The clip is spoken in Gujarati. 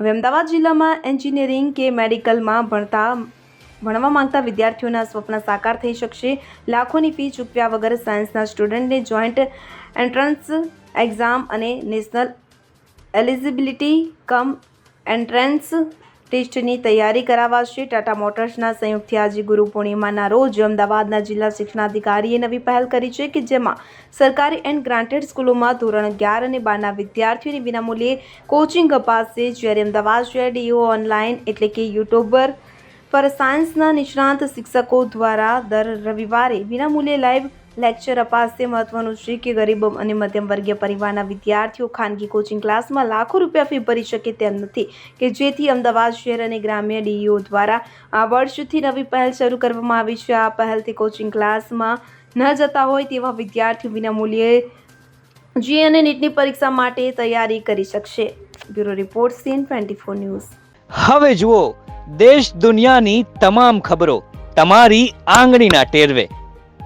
હવે અમદાવાદ જિલ્લામાં એન્જિનિયરિંગ કે મેડિકલમાં ભણતા, ભણવા માંગતા વિદ્યાર્થીઓના સ્વપ્ન સાકાર થઈ શકશે. લાખોની ફી ચૂકવ્યા વગર સાયન્સના સ્ટુડન્ટને જોઈન્ટ એન્ટ્રન્સ એક્ઝામ અને નેશનલ એલિજિબિલિટી કમ એન્ટ્રન્સ ટેસ્ટની તૈયારી કરાવાશે. ટાટા મોટર્સના સંયુક્તથી આજે ગુરુ પૂર્ણિમાના રોજ અમદાવાદના જિલ્લા શિક્ષણાધિકારીએ નવી પહેલ કરી છે કે જેમાં સરકારી એન્ડ ગ્રાન્ટેડ સ્કૂલોમાં ધોરણ અગિયાર અને બારના વિદ્યાર્થીઓને વિનામૂલ્યે કોચિંગ અપાશે. જ્યારે અમદાવાદ શહેર ડીઓ ઓનલાઈન એટલે કે યુટ્યુબર પર સાયન્સના નિષ્ણાંત શિક્ષકો દ્વારા દર રવિવારે વિનામૂલ્યે લાઈવ લેક્ચર અપાશે, મહત્વનું છે કે ગરીબ અને મધ્યમ વર્ગીય પરિવારના વિદ્યાર્થીઓ ખાનગી કોચિંગ ક્લાસમાં લાખો રૂપિયા ફી ભરી શકે તેમ નથી કે જેથી અમદાવાદ શહેર અને ગ્રામ્ય ડીઈઓ દ્વારા આ વર્ષથી નવી પહેલ શરૂ કરવામાં આવી છે. આ પહેલથી કોચિંગ ક્લાસમાં ન જતા હોય તેવા વિદ્યાર્થીઓ વિનામૂલ્યે જી અને નીટની પરીક્ષા માટે તૈયારી કરી શકશે. Bureau report CN twenty four news. હવે જુઓ, દેશ દુનિયાની તમામ ખબરો તમારી આંગળીના ટેરવે.